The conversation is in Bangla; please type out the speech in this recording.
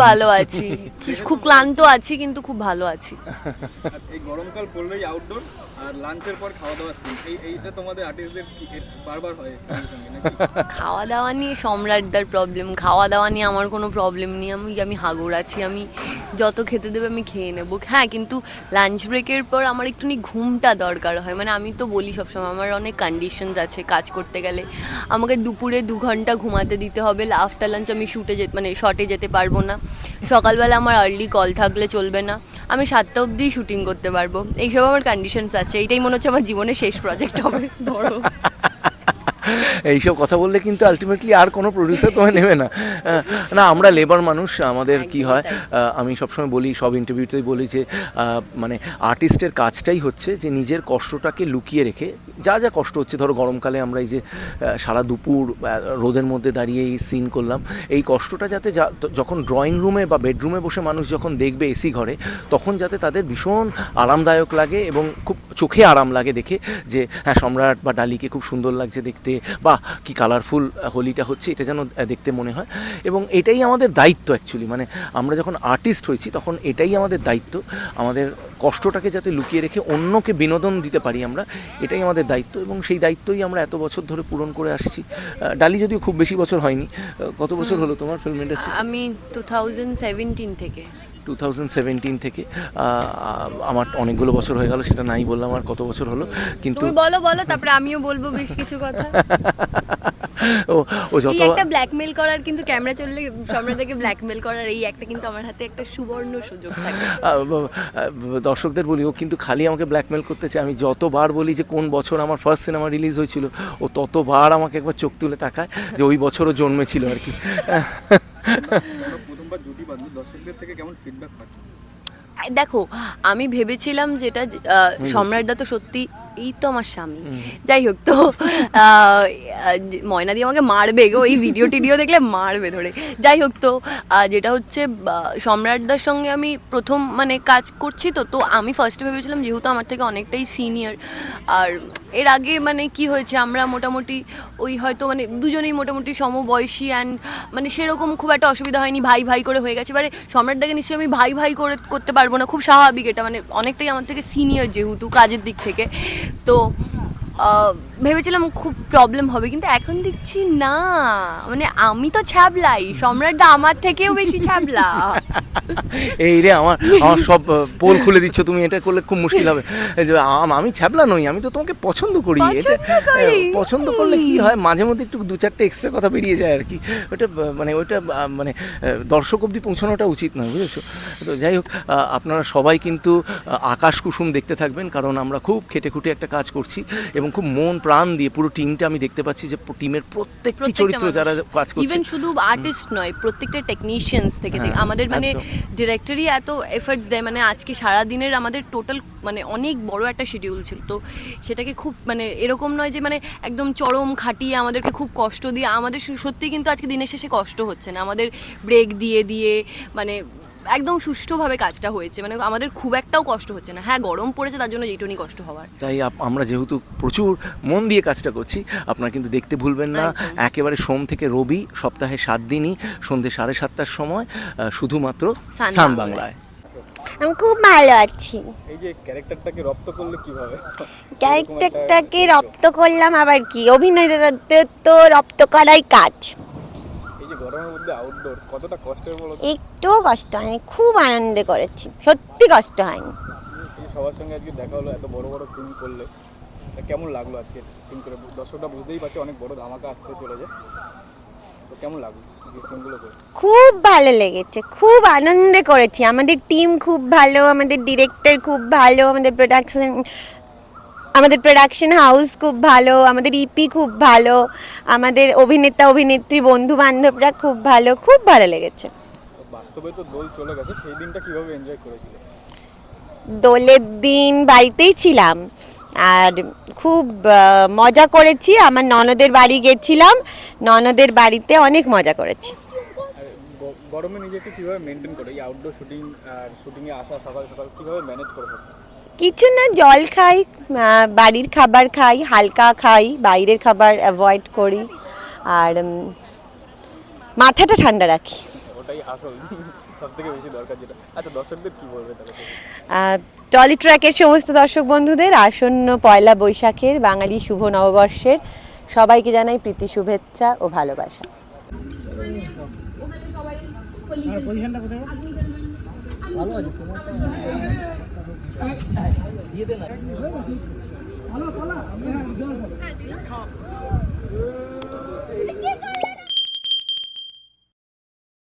ভালো আছি। কি- খুব ক্লান্ত আছি কিন্তু খুব ভালো আছি। আর এই গরমকাল পড়লেই আউটডোর আর লাঞ্চের পর খাওয়া দাওয়া সিন এই এইটা তোমাদের আর্টিস্টদের বারবার হয় সঙ্গে সঙ্গে নাকি? খাওয়া দাওয়া নিয়ে সম্রাটদার প্রবলেম খাওয়া দাওয়া নিয়ে আমার কোনো প্রবলেম নেই। আমি আমি হাগর আছি। আমি যত খেতে দেবে আমি খেয়ে নেব। হ্যাঁ কিন্তু লাঞ্চ ব্রেকের পর আমার একটুখানি ঘুমটা দরকার হয়। মানে আমি তো বলি সবসময় আমার অনেক কন্ডিশনস আছে কাজ করতে গেলে। আমাকে দুপুরে দু ঘণ্টা ঘুমাতে দিতে হবে। আফটার লাঞ্চ আমি শুটে যেতে মানে শর্টে যেতে পারব না। সকালবেলা আমার আর্লি কল থাকলে চলবে না। আমি সাতটা অবধি শুটিং করতে পারব। এইসব আমার কন্ডিশনস আছে। এটাই মনে হচ্ছে আমার জীবনের শেষ প্রজেক্ট হবে। ধরো এইসব কথা বললে কিন্তু আলটিমেটলি আর কোনো প্রডিউসার তোমায় নেবে না। না আমরা লেবার মানুষ আমাদের কি হয় আমি সবসময় বলি সব ইন্টারভিউতেই বলি যে মানে আর্টিস্টের কাজটাই হচ্ছে যে নিজের কষ্টটাকে লুকিয়ে রেখে যা যা কষ্ট হচ্ছে ধরো গরমকালে আমরা এই যে সারা দুপুর রোদের মধ্যে দাঁড়িয়ে এই সিন করলাম এই কষ্টটা যাতে যা- যখন ড্রয়িং রুমে বা বেডরুমে বসে মানুষ যখন দেখবে এসি ঘরে তখন যাতে তাদের ভীষণ আরামদায়ক লাগে এবং খুব চোখে আরাম লাগে দেখে যে হ্যাঁ সম্রাট বা ডালিকে খুব সুন্দর লাগছে দেখতে বা কি কালারফুল হোলিটা হচ্ছে এটা যেন দেখতে মনে হয়। এবং এটাই আমাদের দায়িত্ব অ্যাকচুয়ালি মানে আমরা যখন আর্টিস্ট হয়েছি তখন এটাই আমাদের দায়িত্ব। আমাদের কষ্টটাকে যাতে লুকিয়ে রেখে অন্যকে বিনোদন দিতে পারি আমরা এটাই আমাদের দায়িত্ব। এবং সেই দায়িত্বই আমরা এত বছর ধরে পূরণ করে আসছি। ডালি যদিও খুব বেশি বছর হয়নি কত বছর হলো তোমার ফিল্ম ইন্ডাস্ট্রি আমি টু থাউজেন্ড সেভেন্টিন থেকে। টু থাউজেন্ড সেভেন্টিন থেকে আমার অনেকগুলো বছর হয়ে গেল সেটা নাই বললাম আর কত বছর হলো কিন্তু তুমি বলো বলো তারপরে আমিও বলব বেশ কিছু কথা। ও ও যত একটা ব্ল্যাকমেল করার কিন্তু ক্যামেরা চললে সম্রাটকে ব্ল্যাকমেল করার এই একটা কিন্তু আমার হাতে একটা সুবর্ণ সুযোগ থাকে। দর্শকদের বলি ও কিন্তু খালি আমাকে ব্ল্যাকমেল করতে চায়। আমি যতবার বলি যে কোন বছর আমার ফার্স্ট সিনেমা রিলিজ হয়েছিল ও ততবার আমাকে একবার চোখ তুলে তাকায় যে ওই বছরও জন্মেছিল আর কি। প্রথমবার জুটি বাঁধলো দর্শকদের থেকে কেমন ফিডব্যাক পাচ্ছ? দেখো আমি ভেবেছিলাম যেটা আহ, সম্রাটদা তো সত্যি এই তো আমার স্বামী। যাই হোক তো ময়না দিয়ে আমাকে মারবে গো এই ভিডিও টিডিও দেখলে মারবে ধরে। যাই হোক তো যেটা হচ্ছে সম্রাটদার সঙ্গে আমি প্রথম মানে কাজ করছি তো তো আমি ফার্স্টে ভেবেছিলাম যেহেতু আমার থেকে অনেকটাই সিনিয়র আর এর আগে মানে কি হয়েছে আমরা মোটামুটি ওই হয়তো মানে দুজনেই মোটামুটি সমবয়সী অ্যান্ড মানে সেরকম খুব একটা অসুবিধা হয়নি ভাই ভাই করে হয়ে গেছে। এবারে সম্রাটদাকে নিশ্চয়ই আমি ভাই ভাই করে করতে পারব না খুব স্বাভাবিক এটা মানে অনেকটাই আমার থেকে সিনিয়র যেহেতু কাজের দিক থেকে। তো আহ, ভেবেছিলাম খুব প্রবলেম হবে কিন্তু এখন দেখছি না। মানে আমি তো ছ্যাবলাই সম্রাটদা আমার থেকেও বেশি ছ্যাবলা। এই রে আমার আমার সব পোল খুলে দিচ্ছ তুমি এটা করলে খুব মুশকিল হবে। আম- ছ্যাবলা নই আমি তো তোমাকে পছন্দ করি। এটা পছন্দ করলে কি হয় মাঝে মধ্যে একটু দু চারটে এক্সট্রা কথা বেরিয়ে যায় আর কি। ওটা মানে ওটা মানে দর্শক অবধি পৌঁছানোটা উচিত নয় বুঝেছ? তো যাই হোক আপনারা সবাই কিন্তু আকাশ কুসুম দেখতে থাকবেন কারণ আমরা খুব খেটে খুঁটে একটা কাজ করছি এবং খুব মন প্রাণ দিয়ে পুরো টিমটা আমি দেখতে পাচ্ছি যে টিমের প্রত্যেকটি প্রত্যেকটা চরিত্র যারা কাজ করছে। ইভেন শুধু আর্টিস্ট নয় প্রত্যেকটা টেকনিশিয়ানস থেকে থেকে। হ্যাঁ, আমাদের মানে একদম। ডিরেক্টরই এত এফর্টস দেয় মানে আজকে সারা দিনের আমাদের টোটাল মানে অনেক বড় একটা শিডিউল ছিল। তো সেটাকে খুব মানে এরকম নয় যে মানে একদম চরম খাটিয়ে আমাদেরকে খুব কষ্ট দিয়ে আমাদের সত্যি কিন্তু আজকে দিনের শেষে কষ্ট হচ্ছে না। আমাদের ব্রেক দিয়ে দিয়ে মানে একদম সুষ্ঠুভাবে কাজটা হয়েছে। মানে আমাদের খুব একটাও কষ্ট হচ্ছে না। হ্যাঁ গরম পড়েছে তার জন্য যেটুনি কষ্ট হওয়ার। তাই আমরা যেহেতু প্রচুর মন দিয়ে কাজটা করছি আপনারা কিন্তু দেখতে ভুলবেন না। একেবারে সোম থেকে রবি সপ্তাহে সাত দিনই সন্ধ্যে সাড়ে সাতটার সময় শুধুমাত্র সান বাংলায়। আমি খুব ভালো আছি। এই যে ক্যারেক্টারটাকে রপ্ত করলে কীভাবে? ক্যারেক্টারটাকে রপ্ত করলাম আবার কি? অভিনেতাদের তো রপ্ত করাই কাজ। গরমের মধ্যে আউটডোর কতটা কষ্টের বলো একটুও কষ্ট হয়নি খুব আনন্দ করেছি সত্যি কষ্ট হয়নি। সবার সঙ্গে আজকে দেখা হলো এত বড় বড় সিন করলে। কেমন লাগল আজকে সিন করে? দর্শকরা বুঝতেই পারছে অনেক বড় ধামাকা আসতে চলেছে। তো কেমন লাগল খুব ভালো লেগেছে খুব আনন্দে করেছি। আমাদের টিম খুব ভালো আমাদের ডিরেক্টর খুব ভালো আমাদের প্রোডাকশন আমাদের প্রোডাকশন হাউস খুব ভালো আমাদের ইপি খুব ভালো আমাদের অভিনেতা অভিনেত্রী বন্ধু বান্ধবরা খুব ভালো খুব ভালো লেগেছে। বাস্তবে তো দোল চলে গেছে সেই দিনটা কীভাবে এনজয় করেছিলে? দোলের দিন বাড়িতেই ছিলাম আর খুব মজা করেছি আমার ননদের বাড়ি গেছিলাম ননদের বাড়িতে অনেক মজা করেছি। গরমে নিজেকে কীভাবে মেনটেন করে? এই আউটডোর শুটিং শুটিংয়ে আসা সকাল সকাল কীভাবে ম্যানেজ করে? কিছু না জল খাই বাড়ির খাবার খাই হালকা খাই বাইরের খাবার অ্যাভয়েড করি আর মাথাটা ঠান্ডা রাখি। আচ্ছা টলি ট্র্যাকের সমস্ত দর্শক বন্ধুদের আসন্ন পয়লা বৈশাখের বাঙালি শুভ নববর্ষের সবাইকে জানাই প্রীতি শুভেচ্ছা ও ভালোবাসা। ভালো পালা